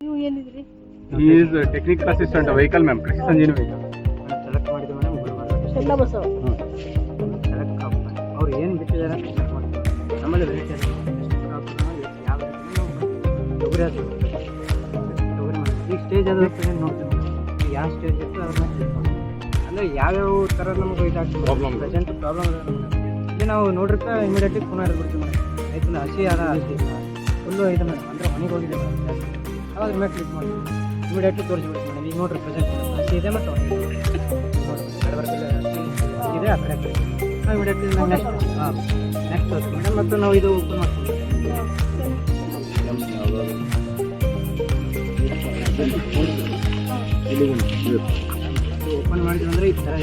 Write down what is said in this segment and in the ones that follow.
ನೀವು ಏನಿದ್ರಿ? He technical assistant vehicle ma'am a vehicle vehicle select ಮಾಡಿದ್ವಿ ಮೇಡಮ್ ಶೆಲ್ಲ ಬಸವ ಸೆಲೆಕ್ಟ್ ಅವ್ರು ಏನು ಬಿಟ್ಟಿದ್ದಾರೆ ಅಂತ ಚೆಕ್ ಮಾಡ್ತೀವಿ ನಮ್ಮಲ್ಲಿ ವೆರೈಟಿ ಯಾವ ತೊಗರಿ ಅದು ತೊಗರಿ ಮಾಡಿ ಈಗ ಸ್ಟೇಜ್ ಅದು ಪ್ರೆಸೆಂಟ್ ನೋಡ್ತೀವಿ ಯಾವ ಸ್ಟೇಜ್ ಇತ್ತು ಅದನ್ನ ಚೆಕ್ ಮಾಡ್ತೀವಿ ಅಂದರೆ ಯಾವ್ಯಾವ ಥರ ನಮಗೆ ಇದಾಗ್ತದೆ ಪ್ರಾಬ್ಲಮ್ ಪ್ರೆಸೆಂಟ್ ಪ್ರಾಬ್ಲಮ್ ಇದೆ ನಾವು ನೋಡಿರ್ತಾ ಇಮಿಡಿಯೇಟ್ಲಿ ಪುನಃ ಇರ್ಬಿಡ್ತೀವಿ ಮೇಡಮ್ ಆಯ್ತು ಹಸಿ ಅದ ಹಸಿ ಫುಲ್ಲು ಇದೆ ಮೇಡಮ್ ಅಂದರೆ ಮನೆಗೆ ಹೋಗಿದೆ ಮೇಡಮ್ ಜಾಸ್ತಿ. ಅವಾಗ ಮೇಲೆ ಕ್ಲಿಕ್ ಮಾಡಿ. ಇಮಿಡಿಯೇಟ್ಲಿ ತೋರಿಸ್ಬಿಡ್ತೀವಿ ಮೇಡಮ್ ಈಗ ನೋಡ್ರಿ ಪ್ರೆಸೆಂಟ್ ಹಸಿ ಇದೆ ಮತ್ತು ಇದೆ ಆ ಕಡೆ ನಾವು ಇಮಿಡಿಯೇಟ್ಲಿ ನೆಕ್ಸ್ಟ್ ಹಾಂ ನೆಕ್ಸ್ಟ್ ಹೋಗ್ತೀವಿ ಮೇಡಮ್ ಮತ್ತು ನಾವು ಇದು ಓಪನ್ ಮಾಡ್ತೀವಿ. ಓಪನ್ ಮಾಡಿದ್ವಿ ಅಂದರೆ ಈ ಥರ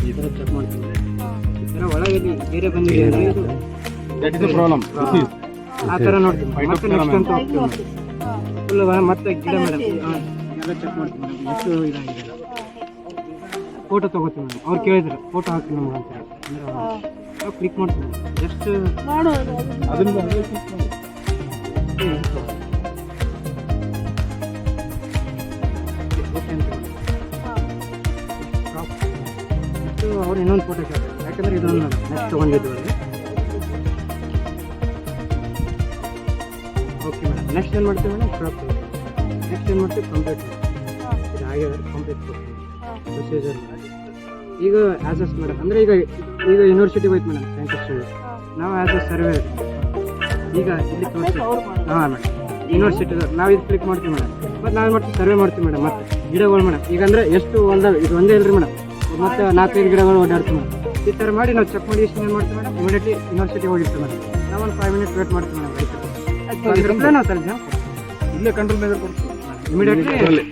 ಈ ಥರ ಚೆಕ್ ಮಾಡ್ತೀವಿ ಈ ಥರ ಒಳಗೆ ಬೇರೆ ಬಂದಿದೆ ಅಂದರೆ ಆ ಥರ ನೋಡ್ತೀವಿ ಮತ್ತೆ ನೆಕ್ಸ್ಟ್ ಅಂತ ಹೋಗ್ತೀವಿ ಫುಲ್ ಮತ್ತೆ ಗಿಡ ಮೇಡಮ್. ಎಲ್ಲ ಚೆಕ್ ಮಾಡ್ತೀವಿ ಮೇಡಮ್. ಎಷ್ಟು ಇದಾಗಿದೆ? ಫೋಟೋ ತಗೋತೀವಿ ಮೇಡಮ್. ಅವ್ರು ಕೇಳಿದ್ರು. ಫೋಟೋ ಹಾಕಿ ನಮ್ಗೆ ಅಂತ ನಾವು ಕ್ಲಿಕ್ ಮಾಡ್ತೀವಿ ಜಸ್ಟ್ ಅದನ್ನ ಅವ್ರು ಇನ್ನೊಂದು ಫೋಟೋ ಕೇಳ್ತಾರೆ. ಯಾಕಂದ್ರೆ ಇದೊಂದು ನೆಕ್ಸ್ಟ್ ತೊಗೊಂಡಿದ್ದು ಓಕೆ ಮೇಡಮ್ ನೆಕ್ಸ್ಟ್ ಏನು ಮಾಡ್ತೀವಿ ಮೇಡಮ್ ಕ್ರಾಪ್ ನೆಕ್ಸ್ಟ್ ಏನು ಮಾಡ್ತೀವಿ? ಕಂಪ್ಲೀಟ್ ಮಾಡ್ತೀವಿ. ಹಾಗೆ ಕಂಪ್ಲೀಟ್ ಪ್ರೊಸೀಜರ್ ಈಗ ಆ್ಯಸ್ ಎಸ್ ಮೇಡಮ್ ಅಂದರೆ ಈಗ ಈಗ ಯೂನಿವರ್ಸಿಟಿ ಹೋಯ್ತು ಮೇಡಮ್ ಸೈಂಟಿಸ್ಟ್ ನಾವು ಆ್ಯಸ್ ಎ ಸರ್ವೆ ಈಗ ಇಲ್ಲಿ ತೋರಿಸಿ ಮಾಡು ಹಾಂ ಮೇಡಮ್ ಯೂನಿವರ್ಸಿಟಿ ನಾವು ಇದು ಕ್ಲಿಕ್ ಮಾಡ್ತೀವಿ ಮೇಡಮ್ ಮತ್ತು ನಾವು ಮಾಡ್ತೀವಿ? ಸರ್ವೆ ಮಾಡ್ತೀವಿ ಮೇಡಮ್ ಮತ್ತೆ ಗಿಡಗಳು ಮೇಡಮ್ ಈಗ ಅಂದರೆ ಎಷ್ಟು ಒಂದ ಇದು ಒಂದೇ ಇಲ್ರಿ ಮೇಡಮ್ ಮತ್ತೆ ನಾಲ್ಕೈದು ಗಿಡಗಳು ಓಡಾಡ್ತೀವಿ ಮೇಡಮ್ ಈ ಥರ ಮಾಡಿ ನಾವು ಚೆಕ್ ಮಾಡಿ ಎಷ್ಟು ಏನು ಮಾಡ್ತೀವಿ ಮೇಡಮ್ ಇಮಿಡಿಯೇಟ್ಲಿ ಯೂನಿವರ್ಸಿಟಿ ಹೋಗಿರ್ತೀವಿ ಮೇಡಮ್ ನಾವು ಒಂದು ಫೈವ್ ಮಿನಿಟ್ಸ್ ವೇಟ್ ಮಾಡ್ತೀವಿ ಮೇಡಮ್ ರೈತರು ನಾವು ತರ್ಜ ಇಲ್ಲೇ ಕಂಟ್ರೋಲ್ ಮೇಲೆ ಕೊಡ್ತೀವಿ. ಇಮಿಡಿಯೇಟ್ಲಿ